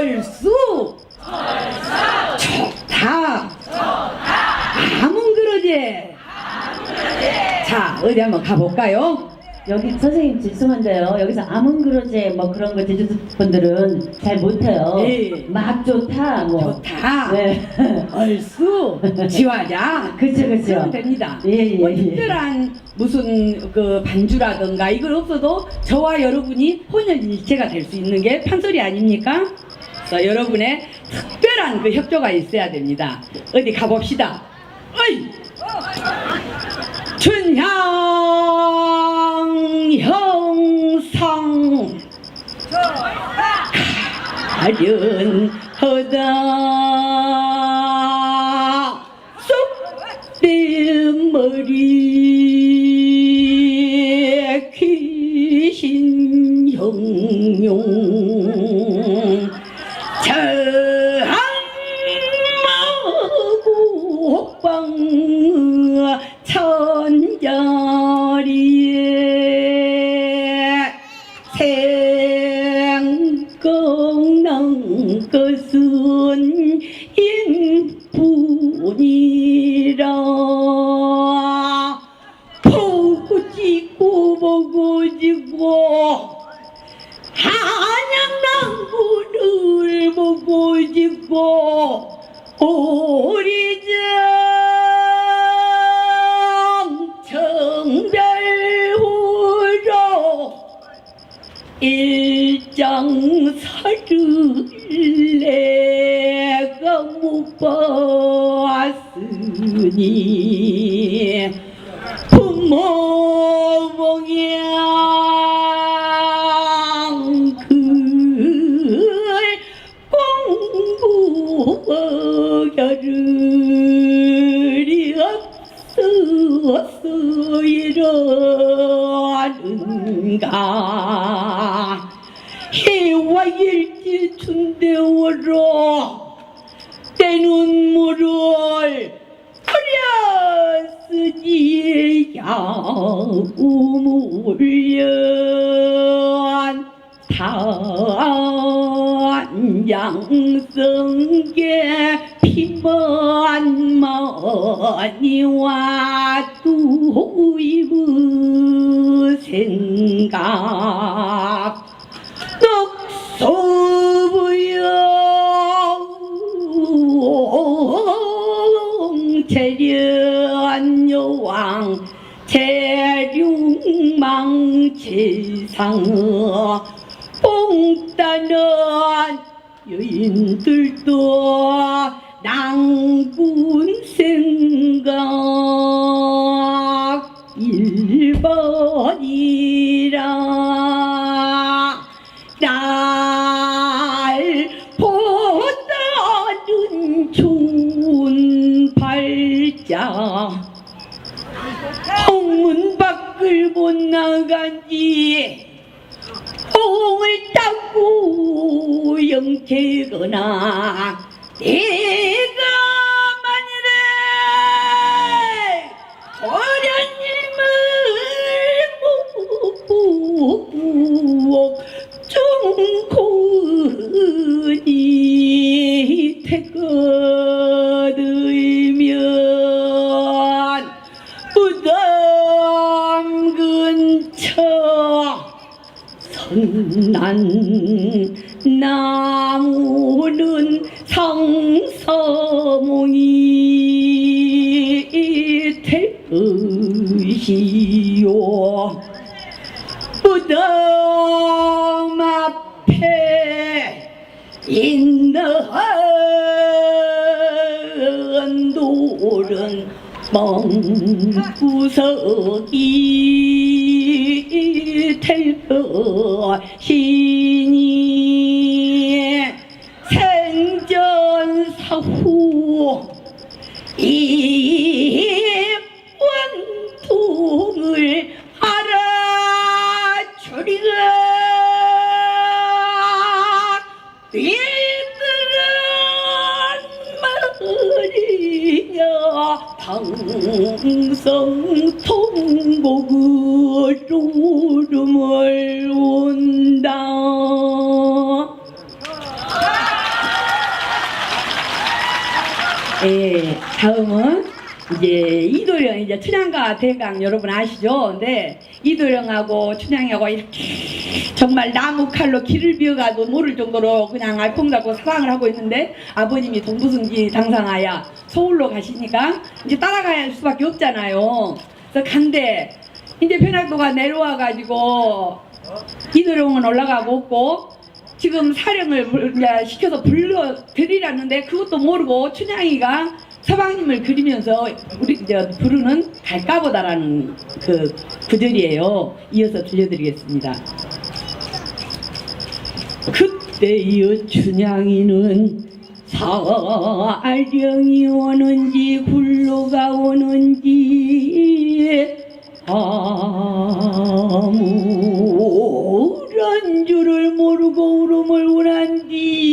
얼쑤 좋다 아문 그러지 자 어디 한번 가볼까요? 여기 선생님 죄송한데요. 여기서 아문그러제 뭐 그런 거 제주도 분들은 잘 못해요. 예. 막 좋다 뭐. 좋다 네. 얼쑤 지화자 그쵸 그쵸. 됩니다 예, 예, 뭐 예. 특별한 무슨 그 반주라든가 이걸 없어도 저와 여러분이 혼연일체가 될 수 있는 게 판소리 아닙니까? 여러분의 특별한 그 협조가 있어야 됩니다. 어디 가봅시다. 어이! 춘향 형상 아련하다 보고 한양나무를 보고 지고 오리정 청별호로 일장사를 내가 못 봤으니 부모 yeah. 단양성계 피만마니와 두이브 생각. 녹소부영 재련 여왕 재룡망치상어 뽕따는 여인들도 낭군 영태거나 내가 만일에 어련님을 중고은이 태거들면 무덤 근처 선난 나무는 성서몽이 될 것이요. 무덤 앞에 있는 돌은 멍구석이 될 것이 예, 다음은 이제 이도령 이제 춘향가 대강 여러분 아시죠? 근데 이도령하고 춘향하고 이렇게 정말 나무 칼로 길을 비어가도 모를 정도로 그냥 알콩달콩 사랑을 하고 있는데 아버님이 동부승지 당상하야 서울로 가시니까 이제 따라가야 할 수밖에 없잖아요. 그래서 간대 이제 편학도가 내려와 가지고 이도령은 올라가고 없고 지금 사령을 시켜서 불러 드리라는데 그것도 모르고 춘향이가 서방님을 그리면서 우리 이제 부르는 갈까보다라는 그 구절이에요. 이어서 들려드리겠습니다. 그때여 춘향이는 사령이 오는지 굴러가 오는지 아무 런 줄을 모르고 울음을 울한디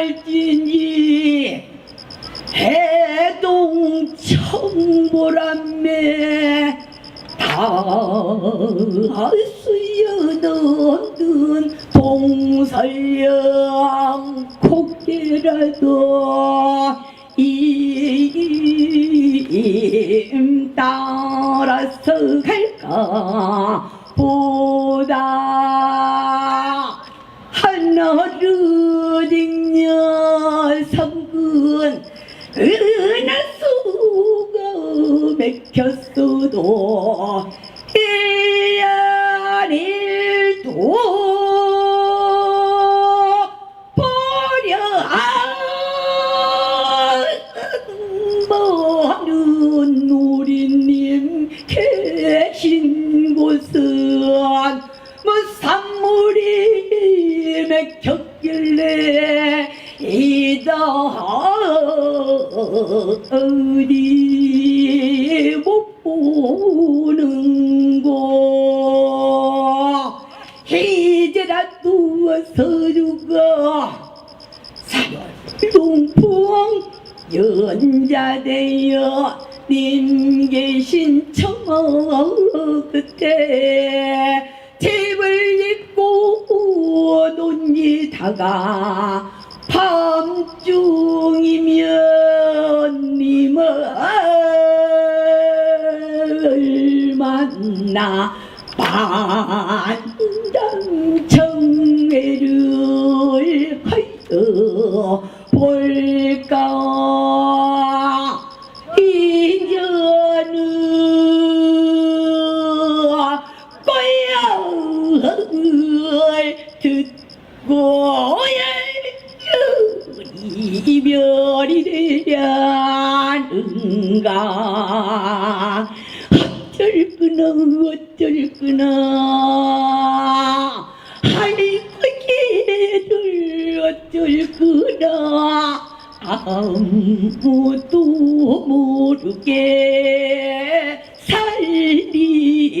날진지 해동 청보람매 다 수여넣는 동설령 콧대라도 임 따라서 갈까 보다 맥혔어도 일년일도 버려 많은 우리님 계신 곳은 뭐 산물이 맥혔길래 이다 어디 못 보는 곳 이제라도 서주가 사열동풍 연자되어 님 계신 저 끝에 집을 짓고 논이 다가 나 반장청회를 하여 볼까 어쩔 거나. 어쩔 거나 할머니를 어쩔 거나. 아무도 모르게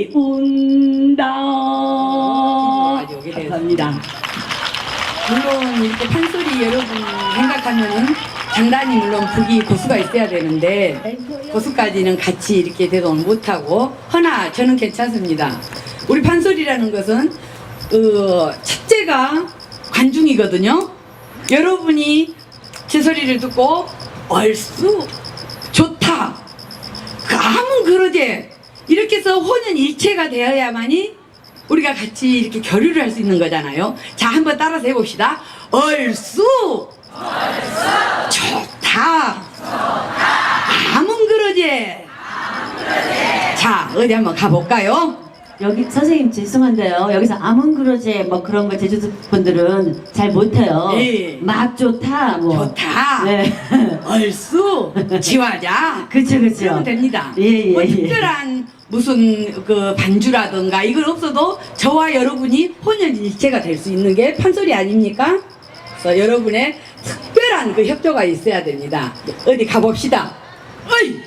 살리운다. 감사합니다. 물론 이렇게 판소리 여러분 생각하면은 장단이 물론 북이 고수가 있어야 되는데 고수까지는 같이 이렇게 대동을 못하고 허나 저는 괜찮습니다. 우리 판소리라는 것은 어, 첫째가 관중이거든요. 여러분이 제 소리를 듣고 얼쑤 좋다 그 아무 그러지 이렇게 해서 혼연 일체가 되어야만이 우리가 같이 이렇게 교류를 할 수 있는 거잖아요. 자, 한번 따라서 해봅시다. 얼쑤 좋다 아문 그러지 자, 어디 한번 가볼까요? 여기 선생님 죄송한데요. 여기서 아몬그로제 뭐 그런 거 제주도 분들은 잘 못해요. 예. 맛 좋다 뭐. 좋다. 네. 얼쑤 지화자. 그쵸 그쵸. 그러면 됩니다. 예, 예, 뭐 예. 특별한 무슨 그 반주라든가 이걸 없어도 저와 여러분이 혼연일체가 될 수 있는 게 판소리 아닙니까? 그래서 여러분의 특별한 그 협조가 있어야 됩니다. 어디 가봅시다. 어이!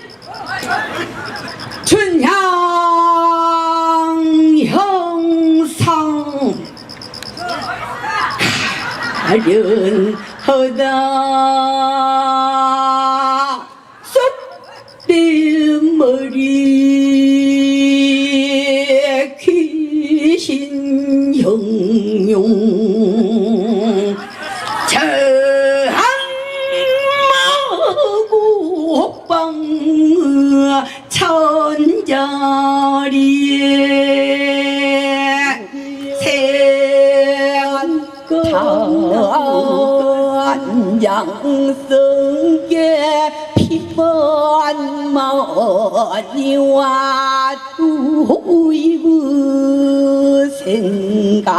춘향 형상 아련하다 쏟대 머리에 귀신 형용 피만 마니와 두이브 생각